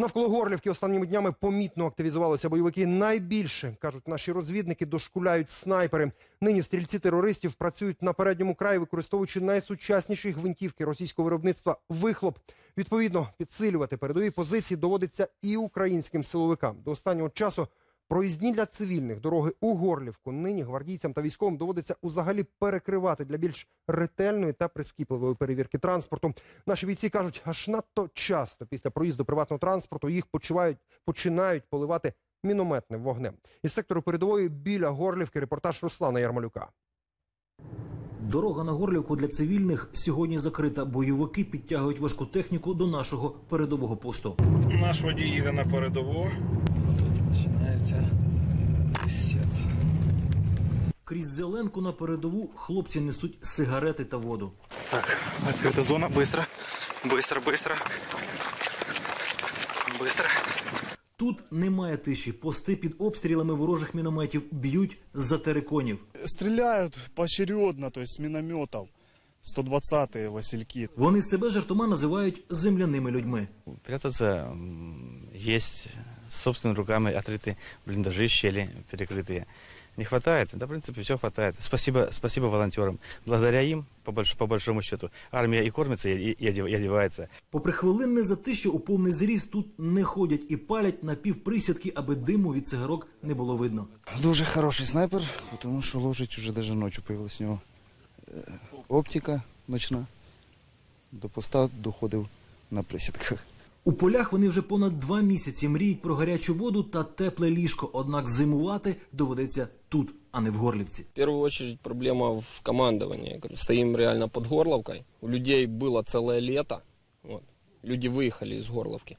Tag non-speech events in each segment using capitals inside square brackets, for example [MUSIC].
Навколо Горлівки останніми днями помітно активізувалися бойовики. Найбільше кажуть наші розвідники, дошкуляють снайпери. Нині стрільці терористів працюють на передньому краї, використовуючи найсучасніші гвинтівки російського виробництва. Вихлоп відповідно підсилювати передові позиції доводиться і українським силовикам. До останнього часу проїзні для цивільних дороги у Горлівку нині гвардійцям та військовим доводиться узагалі перекривати для більш ретельної та прискіпливої перевірки транспорту. Наші бійці кажуть, аж надто часто після проїзду приватного транспорту їх почувають, починають поливати мінометним вогнем. Із сектору передової біля Горлівки репортаж Руслана Ярмолюка. Дорога на Горлівку для цивільних сьогодні закрита. Бойовики підтягують важку техніку до нашого передового посту. Наш водій їде на передову Тут починається пісець. Крізь зеленку на передову хлопці несуть сигарети та воду. Так, відкрита зона, быстро. Быстро, быстро. Быстро. Тут немає тиші. Пости під обстрілами ворожих мінометів б'ють з-за териконів. Стреляют поочередно, то есть с минометов. 120-е Васильки. Вони себе жартома називають земляними людьми. Прятаться м, есть собственными руками отрыты блиндажи, щели перекрытые. Не хватает? Да, в принципе, все хватает. Спасибо, спасибо волонтерам. Благодаря им, по, больш- по большому счету, армия и кормится, и, и одев- и одевается. Попри хвилинне затище, у повний зріст тут не ходять і палять напівприсядки, аби диму від цигарок не було видно. Дуже хороший снайпер, тому що ложить уже даже ночью появилась у нього е, оптика ночна. До поста доходив на присідках. У полях вони вже понад два місяці мріють про гарячу воду та тепле ліжко. Однак зимувати доведеться тут, а не в Горлівці. В первую очередь проблема в командовании. Я говорю, Стоим реально под Горловкой. У людей было целое лето. Вот. Люди выехали из Горловки.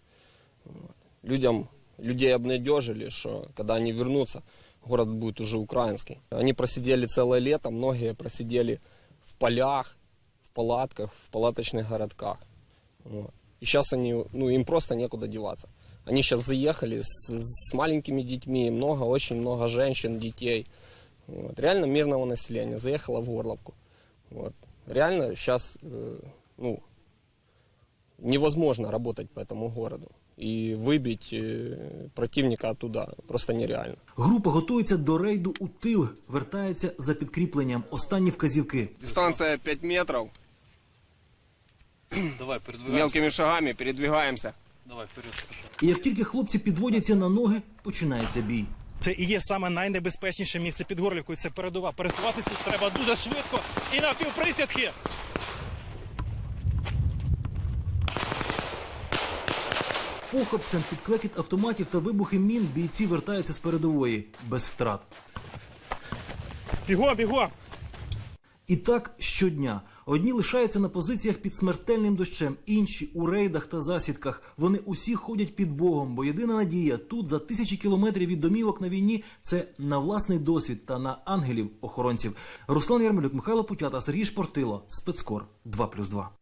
Вот. Людям, людей обнадежили, что когда они вернутся, город будет уже украинский. Они просидели целое лето, многие просидели в полях, в палатках, в палаточных городках. Вот. И сейчас они, ну, им просто некуда деваться. Они сейчас заехали с, с маленькими детьми, много, очень много женщин, детей. Вот. Реально мирного населения заехало в Горловку. Вот. Реально сейчас ну, невозможно работать по этому городу. И выбить э, противника оттуда просто нереально. Група готується до рейду у тил, вертається за підкріпленням. Останні вказівки. Дистанция 5 метров. [CLEARS THROAT] Давай, передвигаемся. Мелкими шагами передвигаемся. Давай, вперед. І як тільки хлопці підводяться на ноги, починається бій. Це і є саме найнебезпечніше місце під Горлівкою. Це передова. Пересуватися тут треба дуже швидко і на півприсядки. Похопцем під клекіт автоматів та вибухи мін бійці вертаються з передової без втрат. Бігом, бігом! І так щодня. Одні лишаються на позиціях під смертельним дощем, інші у рейдах та засідках. Вони усі ходять під Богом, бо єдина надія тут за тисячі кілометрів від домівок на війні це на власний досвід та на ангелів охоронців. Руслан Ярмолюк, Михайло Путята, Сергій Шпортило, спецкор 2+,2.